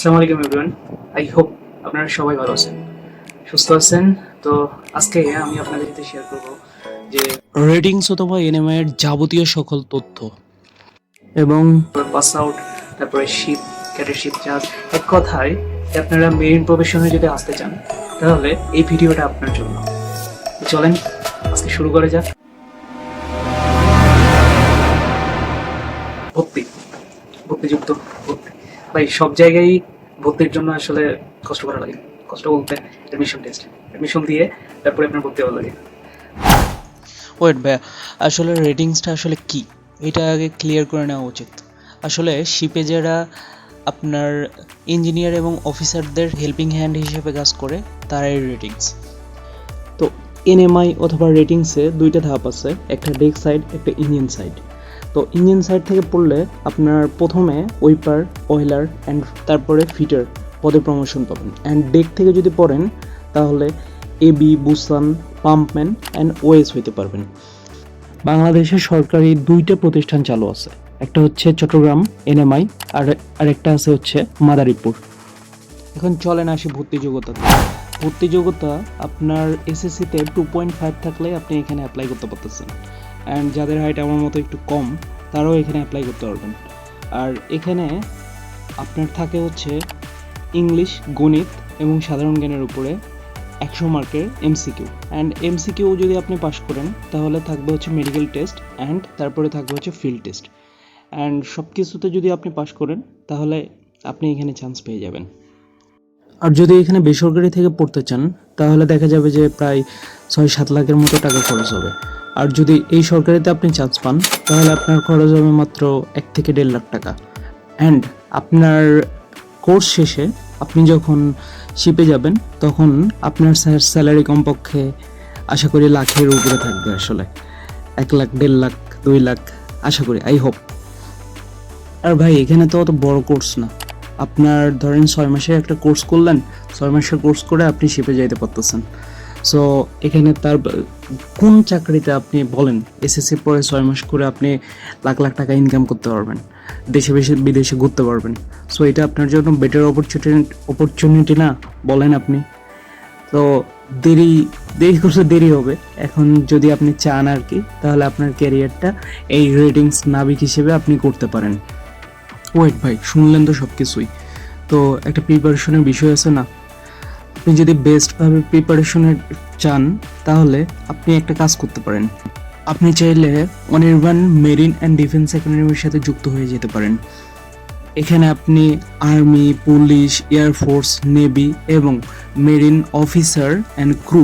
আসসালামু আলাইকুম everyone I hope আপনারা সবাই ভালো আছেন। সুস্থ আছেন? তো আজকে আমি আপনাদের সাথে শেয়ার করব যে রেটিংস অথবা এনএমআই এর যাবতীয় সকল তথ্য। এবং পাস আউট তারপরে শিপ ক্যাটারশিপ চার্জ এক কথায় আপনারা মেরিন প্রফেশনে যদি আসতে চান তাহলে এই ভিডিওটা আপনার জন্য। চলেন আজকে শুরু করা যাক। ভর্তি ভর্তিযুক্ত ভর্তি ভাই, সব জায়গায় ভর্তির জন্য আসলে কষ্ট করা লাগে। কষ্ট বলতে অ্যাডমিশন টেস্ট অ্যাডমিশন দিয়ে তারপরে আপনার ভর্তি হওয়া লাগে। ওয়েট ভাইয়া, আসলে রেটিংসটা আসলে কি? এটা আগে ক্লিয়ার করে নেওয়া উচিত। আসলে শিপে যারা আপনার ইঞ্জিনিয়ার এবং অফিসারদের হেল্পিং হ্যান্ড হিসেবে কাজ করে, তারাই রেটিংস তো এনএমআই অথবা রেটিংসে দুইটা ধাপ আছে, একটা ডেক সাইড একটা ইঞ্জিন সাইড তো ইঞ্জিন সাইড থেকে পড়লে আপনার প্রথমে ওইপার অয়েলার অ্যান্ড তারপরে ফিটার পদে প্রমোশন পাবেন। অ্যান্ড ডেক থেকে যদি পড়েন, তাহলে AB bosun pumpman and OS হইতে পারবেন। বাংলাদেশে সরকারি দুইটা প্রতিষ্ঠান চালু আছে। একটা হচ্ছে চট্টগ্রাম এনএমআই আর আরেকটা আছে হচ্ছে মাদারীপুর। এখন চলেন আসি ভর্তি যোগ্যতাতে ভর্তি যোগ্যতা আপনার এসএসসিতে টু পয়েন্ট ফাইভ থাকলে আপনি এখানে অ্যাপ্লাই করতে পারতেছেন। অ্যান্ড যাদের হাইট আমার মতো একটু কম, তারাও এখানে অ্যাপ্লাই করতে পারবেন। আর এখানে আপনার থাকে হচ্ছে ইংলিশ গণিত এবং সাধারণ জ্ঞানের উপরে একশো মার্কের এমসিকিউ অ্যান্ড এমসিকিউ যদি আপনি পাস করেন, তাহলে থাকবে হচ্ছে মেডিকেল টেস্ট অ্যান্ড তারপরে থাকবে হচ্ছে ফিল্ড টেস্ট অ্যান্ড সব কিছুতে যদি আপনি পাস করেন, তাহলে আপনি এখানে চান্স পেয়ে যাবেন। আর যদি এখানে বেসরকারি থেকে পড়তে চান, তাহলে দেখা যাবে যে প্রায় ছয় সাত লাখের মতো টাকা খরচ হবে। আর যদি এই সরকারিতে আপনি চান্স পান, তাহলে আপনার খরচ হবে মাত্র এক থেকে দেড় লাখ টাকা। অ্যান্ড আপনার কোর্স শেষে আপনি যখন শিপে যাবেন, তখন আপনার স্যার স্যালারি কমপক্ষে আশা করি লাখের উপরে থাকবে আসলে। এক লাখ, দেড় লাখ, দুই লাখ, আশা করি আই হোপ আর ভাই, এখানে তো অত বড় কোর্স না। আপনার ধরেন ছয় মাসের একটা কোর্স করলেন, ছয় মাসের কোর্স করে আপনি শিপে যাইতে পারতেছেন। সো এখানে তার, কোন চাকরিতে আপনি বলেন এসএসসি পরে ছয় মাস করে আপনি লাখ লাখ টাকা ইনকাম করতে পারবেন, দেশে বেশি, বিদেশে ঘুরতে পারবেন। সো এটা আপনার জন্য বেটার অপরচুনিটি অপরচুনিটি না, বলেন আপনি। তো দেরি দেরি করতে দেরি হবে। এখন যদি আপনি চান আর কি, তাহলে আপনার ক্যারিয়ারটা এই রেটিংস নাবিক হিসেবে আপনি করতে পারেন। ওয়েট ভাই, শুনলেন তো সব কিছুই তো একটা প্রিপারেশনের বিষয় আছে না? আপনি যদি বেস্টভাবে প্রিপারেশনের চান, তাহলে আপনি একটা কাজ করতে পারেন। আপনি চাইলে অনির্বাণ মেরিন অ্যান্ড ডিফেন্স একাডেমির সাথে যুক্ত হয়ে যেতে পারেন। এখানে আপনি army police air force navy এবং মেরিন অফিসার অ্যান্ড ক্রু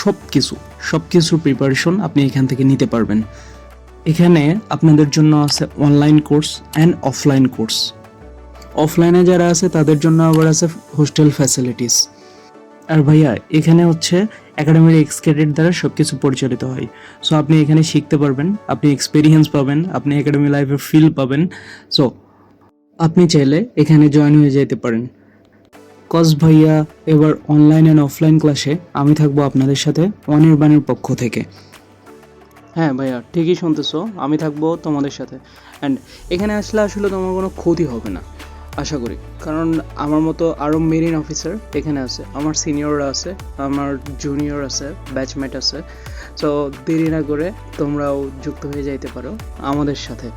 সব কিছু সব কিছুর প্রিপারেশন আপনি এখান থেকে নিতে পারবেন। এখানে আপনাদের জন্য আছে online course and offline course অফলাইনে যারা আছে, তাদের জন্য আবার আছে হোস্টেল ফ্যাসিলিটিস আর ভাইয়া, এখানে হচ্ছে একাডেমির এক্সকেটেড দ্বারা সব কিছু পরিচালিত হয়। সো আপনি এখানে শিখতে পারবেন, আপনি এক্সপিরিয়েন্স পাবেন, আপনি একাডেমি লাইফে ফিল পাবেন। সো আপনি চাইলে এখানে জয়েন হয়ে যেতে পারেন। কজ ভাইয়া, এবার অনলাইন অ্যান্ড অফলাইন ক্লাসে আমি থাকব আপনাদের সাথে অনির্বাণের পক্ষ থেকে। হ্যাঁ ভাইয়া, ঠিকই শুনতেছো, আমি থাকব তোমাদের সাথে। অ্যান্ড এখানে আসলে আসলে তোমার কোনো ক্ষতি হবে না। আশা করি। কারণ আমার মতো আরও মেরিন অফিসার এখানে আছে। আমার সিনিয়ররা আছে, আমার জুনিয়র আছে ব্যাচমেট আছে। সো দেরি না করে তোমরাও যুক্ত হয়ে যাইতে পারো আমাদের সাথে।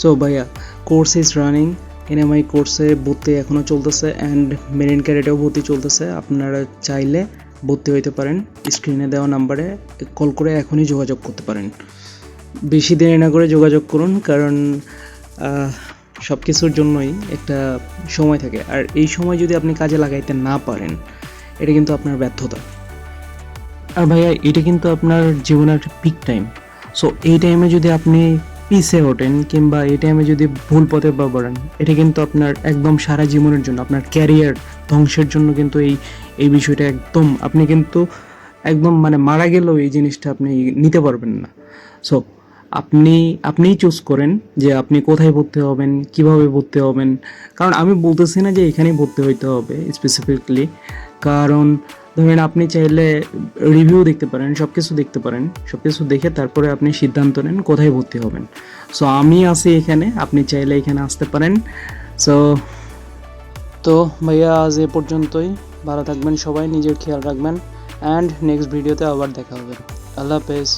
সো ভাইয়া কোর্স ইজ রানিং এনএমআই কোর্সে ভর্তি এখনও চলতেছে অ্যান্ড মেরিন ক্যারেটেও ভর্তি চলতেছে। আপনারা চাইলে ভর্তি হইতে পারেন। স্ক্রিনে দেওয়া নাম্বারে কল করে এখনই যোগাযোগ করতে পারেন। বেশি দেরি না করে যোগাযোগ করুন, কারণ সব কিছুর জন্যই একটা সময় থাকে। আর এই সময় যদি আপনি কাজে লাগাইতে না পারেন, এটা কিন্তু আপনার ব্যর্থতা। আর ভাইয়া, এটা কিন্তু আপনার জীবনের একটা পিক টাইম সো এই টাইমে যদি আপনি পিছে ওঠেন কিংবা এই টাইমে যদি ভুল পথে পা পড়েন এটা কিন্তু আপনার একদম সারা জীবনের জন্য, আপনার ক্যারিয়ার ধ্বংসের জন্য কিন্তু এই এই বিষয়টা একদম, আপনি কিন্তু একদম মানে মারা গেলেও এই জিনিসটা আপনি নিতে পারবেন না। সো আপনি, আপনিই চুজ করেন যে আপনি কোথায় ভর্তি হবেন, কীভাবে ভর্তি হবেন। কারণ আমি বলতেছি না যে এখানেই ভর্তি হইতে হবে স্পেসিফিকলি কারণ ধরেন আপনি চাইলে রিভিউ দেখতে পারেন সব কিছু দেখতে পারেন। সব কিছু দেখে তারপরে আপনি সিদ্ধান্ত নেন কোথায় ভর্তি হবেন। সো আমি আছি এখানে, আপনি চাইলে এখানে আসতে পারেন। সো তো ভাইয়া, আজ এ পর্যন্তই। ভালো থাকবেন সবাই, নিজের খেয়াল রাখবেন। অ্যান্ড নেক্সট ভিডিওতে আবার দেখা হবে। আল্লাহ হাফেজ।